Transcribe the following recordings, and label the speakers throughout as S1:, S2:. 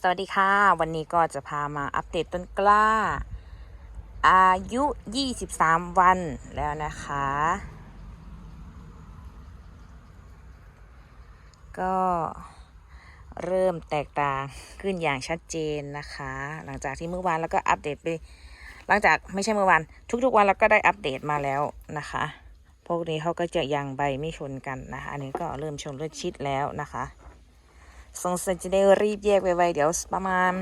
S1: สวัสดีค่ะ วันนี้ก็จะพามาอัปเดตต้นกล้า อายุ 23 วันแล้วนะคะ ก็เริ่มแตกต่างขึ้นอย่างชัดเจนนะคะ หลังจากที่เมื่อวานแล้วก็อัปเดตไป หลังจากไม่ใช่เมื่อวานทุกๆวันเราก็ได้อัปเดตมาแล้วนะคะ พวกนี้เขาก็จะยังใบไม่ชนกันนะคะ อันนี้ก็เริ่มชนเริ่มชิดแล้วนะคะ สงสัยจะได้รีบแยกไวๆเดี๋ยวประมาณ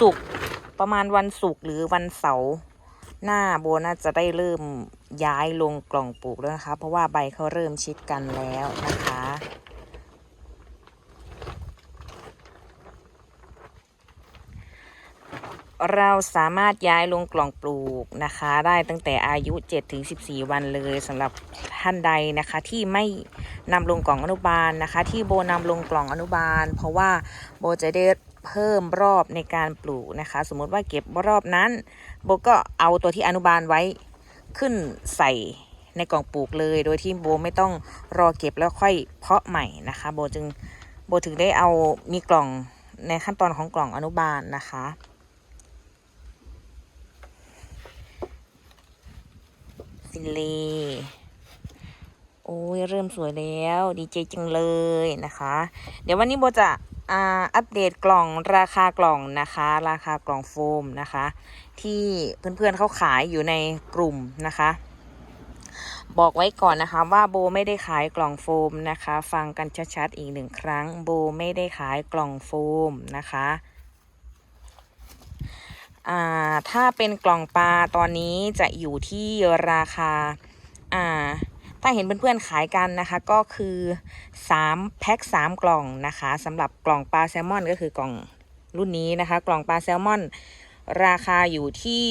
S1: สุกประมาณวันศุกร์หรือวันเสาร์หน้าโบน่าจะได้เริ่มย้ายลงกล่องปลูกแล้วนะคะ เพราะว่าใบเขาเริ่มชิดกันแล้วนะคะ เราสามารถย้ายลงกล่องปลูกนะคะ ได้ตั้งแต่อายุ 7-14 วันเลยสำหรับท่านใดนะคะที่ไม่นำลงกล่องอนุบาลนะคะ ที่โบนำลงกล่องอนุบาล เพราะว่าโบจะได้เพิ่มรอบในการปลูกนะคะ สมมุติว่าเก็บรอบนั้น โบก็เอาตัวที่อนุบาลไว้ขึ้นใส่ในกล่องปลูกเลย โดยที่โบไม่ต้องรอเก็บแล้วค่อยเพาะใหม่นะคะ โบจึงโบถึงได้เอามีกล่องในขั้นตอนของกล่องอนุบาลนะคะิเลโอ้ยเริ่มสวยแล้วดีใจจังเลยนะคะ เดี๋ยววันนี้โบจะอัปเดตกล่องราคากล่องนะคะ ราคากล่องโฟมนะคะ ที่เพื่อนๆเขาขายอยู่ในกลุ่มนะคะ บอกไว้ก่อนนะคะว่าโบไม่ได้ขายกล่องโฟมนะคะ ฟังกันชัดๆอีกหนึ่งครั้งโบไม่ได้ขายกล่องโฟมนะคะ อ่าถ้าเป็นกล่องปลาตอนนี้จะอยู่ที่ราคาอ่าถ้าเห็นเพื่อนๆขายกันนะคะก็คือ3แพ็ค3 กล่องนะคะสำหรับกล่องปลาแซลมอนก็คือกล่องรุ่นนี้นะคะ กล่องปลาแซลมอน ราคาอยู่ที่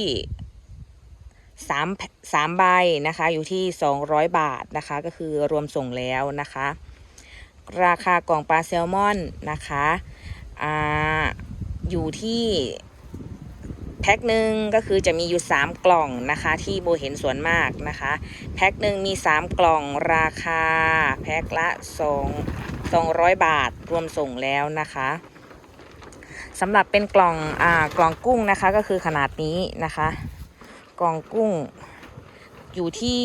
S1: 3 3ใบนะคะ อยู่ที่ 200 บาทนะคะ ก็คือรวมส่งแล้วนะคะ ราคากล่องปลาแซลมอนนะคะอ่าอยู่ที่ แพ็คหนึ่งก็คือจะมีอยู่ 3 กล่องนะคะที่โบเห็นส่วนมากนะคะ แพ็คหนึ่งมี 3 กล่องราคา แพ็คละ2 200 บาทรวมส่งแล้วนะคะสำหรับเป็นกล่องอ่ากล่องกุ้งนะคะก็คือขนาดนี้นะคะ กล่องกุ้งอยู่ที่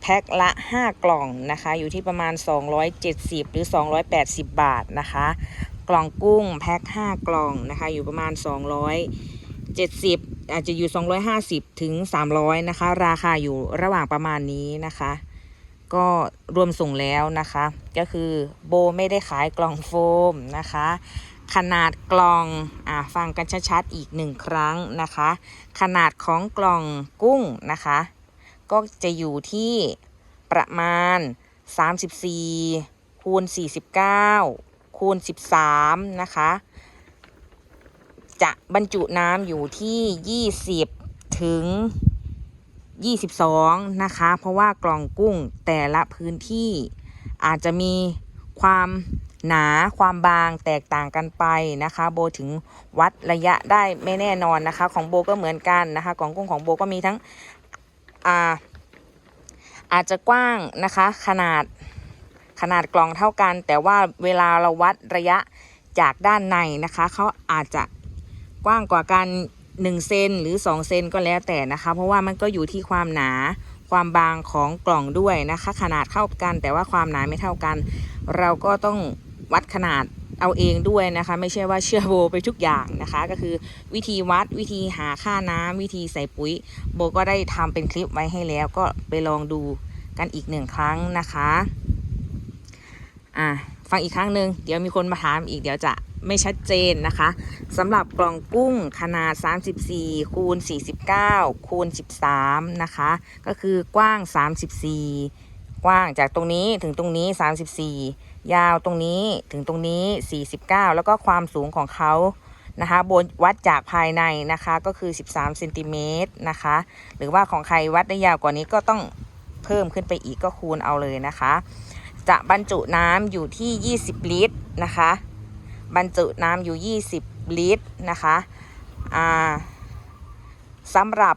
S1: แพ็คละ 5 กล่องนะคะ อยู่ที่ประมาณ 270 หรือ 280 บาทนะคะ กล่องกุ้งแพ็ค5กล่องนะคะ อยู่ประมาณ 200 70 อาจจะอยู่ 250 ถึง 300 นะคะ ราคาอยู่ระหว่างประมาณนี้นะคะ ก็รวมส่งแล้วนะคะ ก็คือโบไม่ได้ขายกล่องโฟมนะคะ ขนาดกล่องอ่าฟังกันชัดๆอีกหนึ่งครั้งนะคะ ขนาดของกล่องกุ้งนะคะ ก็จะอยู่ที่ประมาณ 34คูณ49คูณ13 นะคะ จะบรรจุน้ำอยู่ที่ 20 ถึง 22 นะคะ เพราะว่ากล่องกุ้งแต่ละพื้นที่อาจจะมีความหนาความบางแตกต่างกันไปนะคะ โบถึงวัดระยะได้ไม่แน่นอนนะคะ ของโบก็เหมือนกันนะคะกล่องกุ้งของโบก็มีทั้งอ่าอาจจะกว้างนะคะ ขนาดขนาดกล่องเท่ากัน แต่ว่าเวลาเราวัดระยะจากด้านในนะคะ เขาอาจจะ กว้างกว่ากัน1เซนหรือ2เซนก็แล้วแต่นะคะ เพราะว่ามันก็อยู่ที่ความหนาความบางของกล่องด้วยนะคะ ขนาดเท่ากันแต่ว่าความหนาไม่เท่ากัน เราก็ต้องวัดขนาดเอาเองด้วยนะคะ ไม่ใช่ว่าเชื่อโบไปทุกอย่างนะคะ ก็คือวิธีวัดวิธีหาค่าน้ำวิธีใส่ปุ๋ย โบก็ได้ทำเป็นคลิปไว้ให้แล้วก็ไปลองดูกันอีกหนึ่งครั้งนะคะอะ ฟังอีกครั้งหนึ่งเดี๋ยวมีคนมาถามอีกเดี๋ยวจะไม่ชัดเจนนะคะสำหรับกล่องกุ้งขนาด 34 คูณ 49 คูณ 13 นะคะ ก็คือกว้าง 34 กว้างจากตรงนี้ถึงตรงนี้ 34 ยาวตรงนี้ถึงตรงนี้ 49 แล้วก็ความสูงของเขานะคะบนวัดจากภายในนะคะก็คือ 13เซนติเมตรนะคะ หรือว่าของใครวัดได้ยาวกว่านี้ก็ต้องเพิ่มขึ้นไปอีกก็คูณเอาเลยนะคะ จะบรรจุน้ำอยู่ที่ 20 ลิตรนะคะ บรรจุน้ำอยู่ 20 ลิตรนะคะอ่าสำหรับ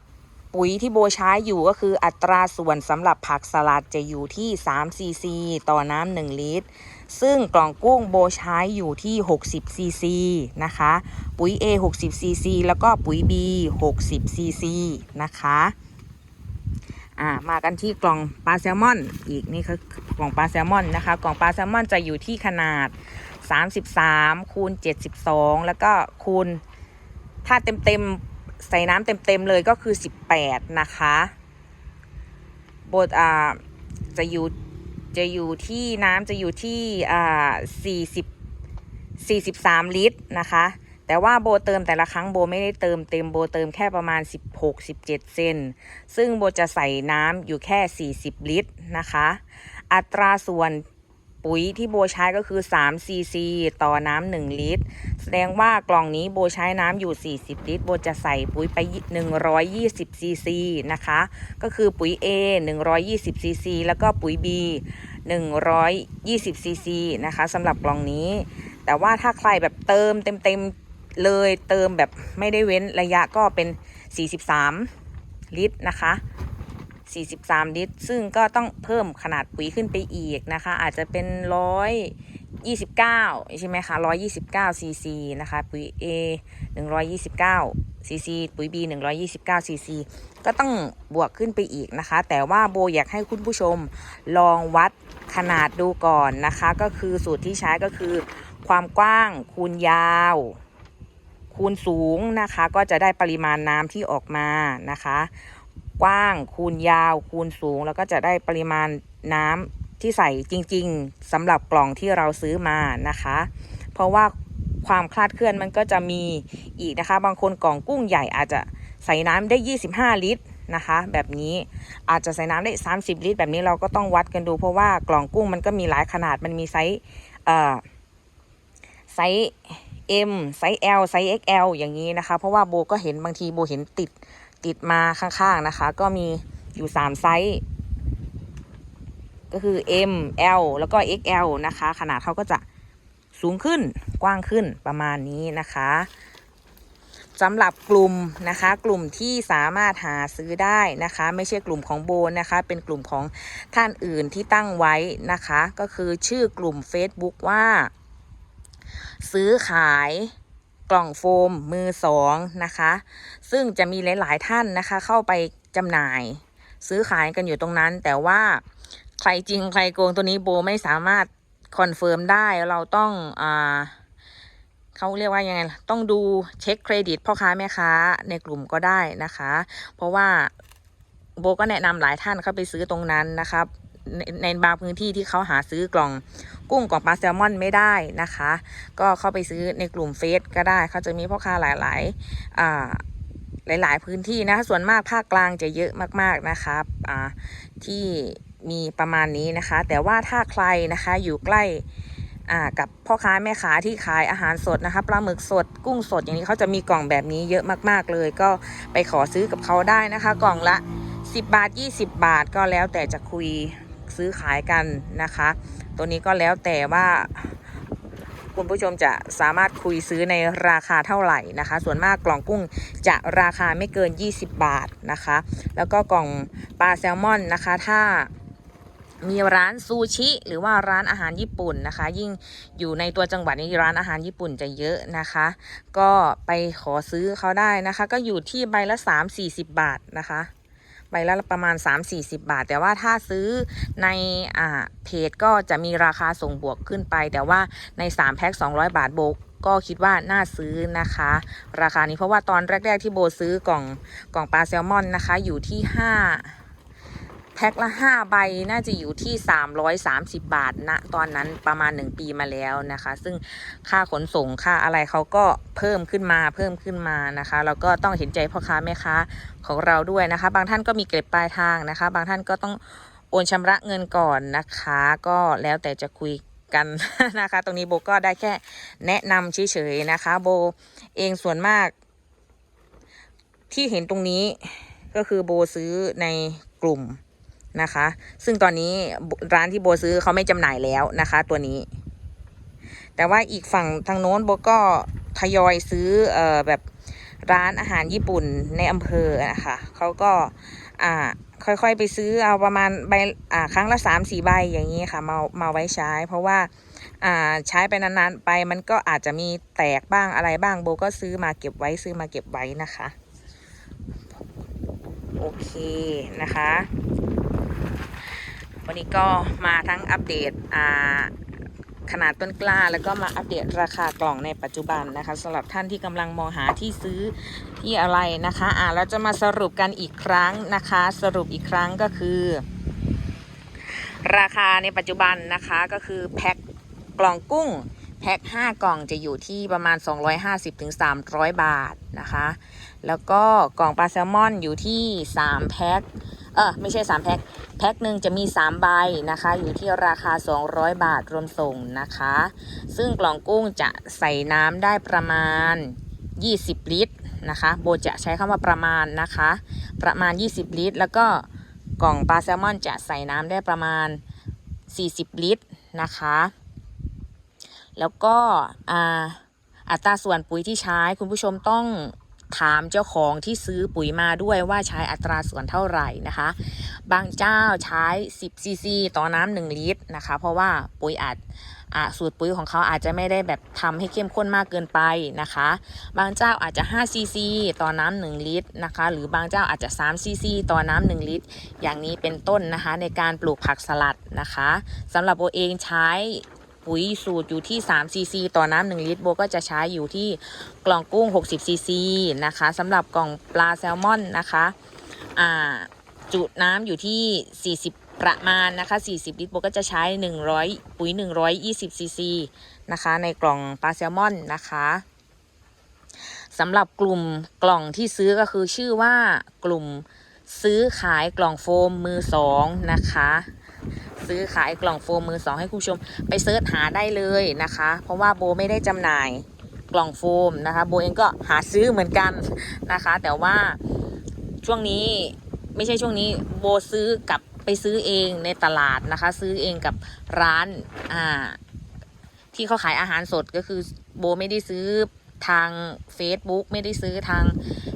S1: ปุ๋ยที่โบใช้อยู่ก็คืออัตราส่วนสำหรับผักสลัดจะอยู่ที่3ซีซีต่อน้ำ1ลิตร ซึ่งกล่องกุ้งโบใช้อยู่ที่ 60ซีซีนะคะ ปุ๋ย A 60ซีซีแล้วก็ปุ๋ย B 60ซีซีนะคะ อ่ามากันที่กล่องปลาแซลมอน อีกนี่คือกล่องปลาแซลมอนนะคะ กล่องปลาแซลมอนจะอยู่ที่ขนาด 33คูณ72 แล้วก็คูณถ้าเต็มเต็มใส่น้ำเต็มเต็มเลยก็คือ 18 นะคะบทอ่าจะอยู่จะอยู่ที่น้ำจะอยู่ที่อ่า40 43 ลิตรนะคะ แต่ว่าโบเติมแต่ละครั้งโบไม่ได้เติมเต็มโบเติมแค่ประมาณ 16-17 เซนซึ่งโบจะใส่น้ำอยู่แค่ 40 ลิตรนะคะ อัตราส่วนปุ๋ยที่โบใช้ก็คือ3ซีซีต่อน้ำ1ลิตร แสดงว่ากล่องนี้โบใช้น้ำอยู่ 40 ลิตร โบจะใส่ปุ๋ยไป 120ซีซีนะคะ ก็คือปุ๋ย A 120ซีซีแล้วก็ปุ๋ย B 120ซีซีนะคะสำหรับกล่องนี้ แต่ว่าถ้าใครแบบเติมเต็มๆ เลยเติมแบบไม่ได้เว้นระยะก็เป็น 43 ลิตรนะคะ 43 ลิตร ซึ่งก็ต้องเพิ่มขนาดปุ๋ยขึ้นไปอีกนะคะ อาจจะเป็น 129 ใช่ไหมคะ 129 ซีซีนะคะ ปุ๋ย A 129 ซีซี ปุ๋ย B 129 ซีซี ก็ต้องบวกขึ้นไปอีกนะคะ แต่ว่าโบอยากให้คุณผู้ชมลองวัดขนาดดูก่อนนะคะ ก็คือสูตรที่ใช้ก็คือความกว้างคูณยาว คูณสูงนะคะ ก็จะได้ปริมาณน้ำที่ออกมานะคะ กว้างคูณยาวคูณสูง แล้วก็จะได้ปริมาณน้ำที่ใส่จริง ๆสำหรับกล่องที่เราซื้อมานะคะ เพราะว่าความคลาดเคลื่อนมันก็จะมีอีกนะคะ บางคนกล่องกุ้งใหญ่อาจจะใส่น้ำได้ 25 ลิตรนะคะ แบบนี้อาจจะใส่น้ำได้ 30 ลิตร แบบนี้เราก็ต้องวัดกันดูเพราะว่ากล่องกุ้งมันก็มีหลายขนาดมันมีไซส์เอ่อไซส์ M ไซส์ L ไซส์ XL อย่างนี้นะคะ เพราะว่าโบก็เห็นบางทีโบเห็นติดติดมาข้างๆนะคะ ก็มีอยู่3ไซส์ก็คือ M L แล้วก็ XL นะคะ ขนาดเขาก็จะสูงขึ้นกว้างขึ้นประมาณนี้นะคะสำหรับกลุ่มนะคะ กลุ่มที่สามารถหาซื้อได้นะคะ ไม่ใช่กลุ่มของโบนนะคะ เป็นกลุ่มของท่านอื่นที่ตั้งไว้นะคะ ก็คือชื่อกลุ่ม Facebook ว่า ซื้อขายกล่องโฟมมือสองนะคะ ซึ่งจะมีหลายๆท่านนะคะ เข้าไปจำหน่าย ซื้อขายกันอยู่ตรงนั้น แต่ว่าใครจริงใครโกงตัวนี้โบไม่สามารถคอนเฟิร์มได้เราต้องอ่าเขาเรียกว่ายังไงต้องดูเช็คเครดิตพ่อค้าแม่ค้าในกลุ่มก็ได้นะคะ เพราะว่าโบก็แนะนำหลายท่านเข้าไปซื้อตรงนั้นนะครับ ในในบางพื้นที่ที่เขาหาซื้อกล่องกุ้งกล่องปลาแซลมอนไม่ได้นะคะ ก็เข้าไปซื้อในกลุ่มเฟซก็ได้เขาจะมีพ่อค้าหลายๆอ่าหลาย ๆ พื้นที่นะคะส่วนมากภาคกลางจะเยอะมากๆนะคะอ่าที่มีประมาณนี้นะคะ แต่ว่าถ้าใครนะคะอยู่ใกล้กับพ่อค้าแม่ค้าที่ขายอาหารสดนะคะปลาหมึกสดกุ้งสดอย่างนี้เขาจะมีกล่องแบบนี้เยอะมากๆเลย ก็ไปขอซื้อกับเขาได้นะคะ กล่องละ 10 บาท 20 บาทก็แล้วแต่จะคุย ซื้อขายกันนะคะ ตัวนี้ก็แล้วแต่ว่าคุณผู้ชมจะสามารถคุยซื้อในราคาเท่าไหร่นะคะ ส่วนมากกล่องกุ้งจะราคาไม่เกิน 20 บาทนะคะ แล้วก็กล่องปลาแซลมอนนะคะ ถ้ามีร้านซูชิ หรือว่าร้านอาหารญี่ปุ่นนะคะ ยิ่งอยู่ในตัวจังหวัดนี้ร้านอาหารญี่ปุ่นจะเยอะนะคะ ก็ไปขอซื้อเขาได้นะคะ ก็อยู่ที่ใบละ 3-40 บาทนะคะ ใบละประมาณ 3-40 บาท แต่ว่าถ้าซื้อในอ่าเพจก็จะมีราคาส่งบวกขึ้นไป แต่ว่าใน 3 แพ็ค 200 บาทโบก็คิดว่าน่าซื้อนะคะ ราคานี้เพราะว่าตอนแรก ๆ ที่โบซื้อกล่องกล่องปลาแซลมอนนะคะ อยู่ที่ 5 แพ็คละ 5 ใบน่าจะอยู่ที่ 330 บาทณนะตอนนั้นประมาณ 1 ปีมาแล้วนะคะ ซึ่งค่าขนส่งค่าอะไรเขาก็เพิ่มขึ้นมาเพิ่มขึ้นมานะคะแล้วก็ต้องเห็นใจพ่อค้าแม่ค้าของเราด้วยนะคะ บางท่านก็มีเก็บปลายทางนะคะ บางท่านก็ต้องโอนชำระเงินก่อนนะคะ ก็แล้วแต่จะคุยกันนะคะ ตรงนี้โบก็ได้แค่แนะนำเฉยๆนะคะ โบเองส่วนมาก ที่เห็นตรงนี้ก็คือโบซื้อในกลุ่ม นะคะ ซึ่งตอนนี้ร้านที่โบซื้อเขาไม่จำหน่ายแล้วนะคะ ตัวนี้ แต่ว่าอีกฝั่งทางโน้นโบก็ทยอยซื้อเอ่อแบบร้านอาหารญี่ปุ่นในอำเภอนะคะเขาก็อ่าค่อยๆไปซื้อเอาประมาณใบอ่าครั้งละ3ามสี่ใบอย่างนี้ค่ะมามาไว้ใช้ เพราะว่าอ่าใช้ไปนานๆไปมันก็อาจจะมีแตกบ้างอะไรบ้างโบก็ซื้อมาเก็บไว้ซื้อมาเก็บไว้นะคะ โอเคนะคะ วันนี้ก็มาทั้งอัปเดตขนาดต้นกล้า แล้วก็มาอัปเดตราคากล่องในปัจจุบันนะคะสำหรับท่านที่กำลังมองหาที่ซื้อที่อะไรนะคะอ่าเราจะมาสรุปกันอีกครั้งนะคะ สรุปอีกครั้งก็คือ ราคาในปัจจุบันนะคะก็คือแพ็คกล่องกุ้งแพ็ค5กล่องจะอยู่ที่ประมาณ 250-300 บาทนะคะ แล้วก็กล่องปลาแซลมอนอยู่ที่ 3 แพ็ค เออไม่ใช่ 3 แพ็คแพ็คหนึ่งจะมี 3 ใบนะคะ อยู่ที่ราคา 200 บาทรวมส่งนะคะ ซึ่งกล่องกุ้งจะใส่น้ำได้ประมาณ 20 ลิตรนะคะ โบจะใช้คำว่าประมาณนะคะ ประมาณ 20 ลิตร แล้วก็กล่องปลาแซลมอนจะใส่น้ำได้ประมาณ 40 ลิตรนะคะ แล้วก็อ่าอัตราส่วนปุ๋ยที่ใช้คุณผู้ชมต้อง ถามเจ้าของที่ซื้อปุ๋ยมาด้วยว่าใช้อัตราส่วนเท่าไหร่นะคะ บางเจ้าใช้ 10ซีซีต่อน้ำ1ลิตรนะคะ เพราะว่าปุ๋ยอาจสูตรปุ๋ยของเขาอาจจะไม่ได้แบบทำให้เข้มข้นมากเกินไปนะคะ บางเจ้าอาจจะ5ซีซีต่อน้ำ1ลิตรนะคะ หรือบางเจ้าอาจจะ3ซีซีต่อน้ำ1ลิตร อย่างนี้เป็นต้นนะคะในการปลูกผักสลัดนะคะสำหรับโบเองใช้ ปุ๋ยสูตรอยู่ที่3ซีซีต่อน้ำ1ลิตรโบก็จะใช้อยู่ที่กล่องกุ้ง 60ซีซีนะคะสำหรับกล่องปลาแซลมอนนะคะอ่าจุน้ำอยู่ที่ 40 ประมาณนะคะ 40 ลิตรโบก็จะใช้ 100 ปุ๋ย 120ซีซีนะคะในกล่องปลาแซลมอนนะคะสำหรับกลุ่มกล่องที่ซื้อก็คือชื่อว่ากลุ่มซื้อขายกล่องโฟมมือสองนะคะ ซื้อขายกล่องโฟมมือสองให้คุณผู้ชมไปเสิร์ชหาได้เลยนะคะ เพราะว่าโบไม่ได้จำหน่ายกล่องโฟมนะคะ โบเองก็หาซื้อเหมือนกันนะคะ แต่ว่าช่วงนี้ไม่ใช่ช่วงนี้โบซื้อกับไปซื้อเองในตลาดนะคะ ซื้อเองกับร้านอ่าที่เขาขายอาหารสดก็คือโบไม่ได้ซื้อทาง Facebook ไม่ได้ซื้อทาง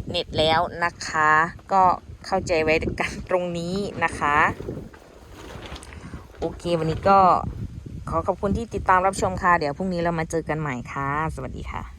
S1: เน็ตแล้วนะคะ ก็เข้าใจไว้กันตรงนี้นะคะ โอเค วันนี้ก็ขอขอบคุณที่ติดตามรับชมค่ะ เดี๋ยวพรุ่งนี้เรามาเจอกันใหม่ค่ะ สวัสดีค่ะ